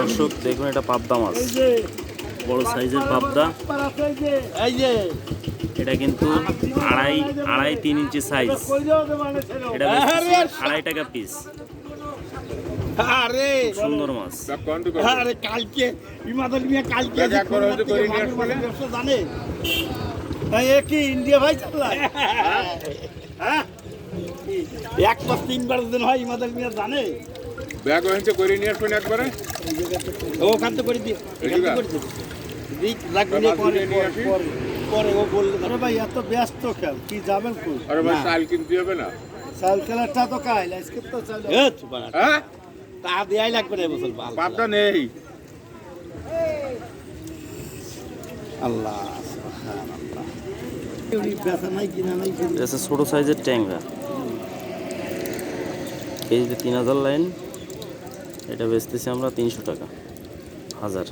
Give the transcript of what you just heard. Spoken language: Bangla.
দর্শক দেখুন এটা পাবদা মাছ। এই যে বড় সাইজের পাবদা। এই যে এই যে এটা কিন্তু আড়াই আড়াই তিন ইঞ্চি সাইজ এটা আড়াই টাকা পিস আরে। সুন্দর মাছ। আরে কালকে ইমাদল মিয়া কালকে জানে। কি ইন্ডিয়া ভাই চালায় হ্যাঁ। এক মাস তিনবার দিন হয় ইমাদল মিয়া জানে। ব্যাগ ওখানে করে নিয়ে আসবেন একবারে। ও ওখান থেকে করে মাছ পরে ও বললে। আরে ভাই এত ব্যস্ত কেন? কি যাবেন কই? আরে ভাই না, চাল কিনতে হবে না। চাল খেলাটা তো কাইল আজকে তো চাল হ্যাঁ? তা দেয়াই লাগবে না বছর নেই। আল্লাহ ছোট সাইজের ট্যাংরা। কেজিতে তিন হাজার লাইন। এটা বেচতেছি আমরা তিনশো টাকা। হাজার।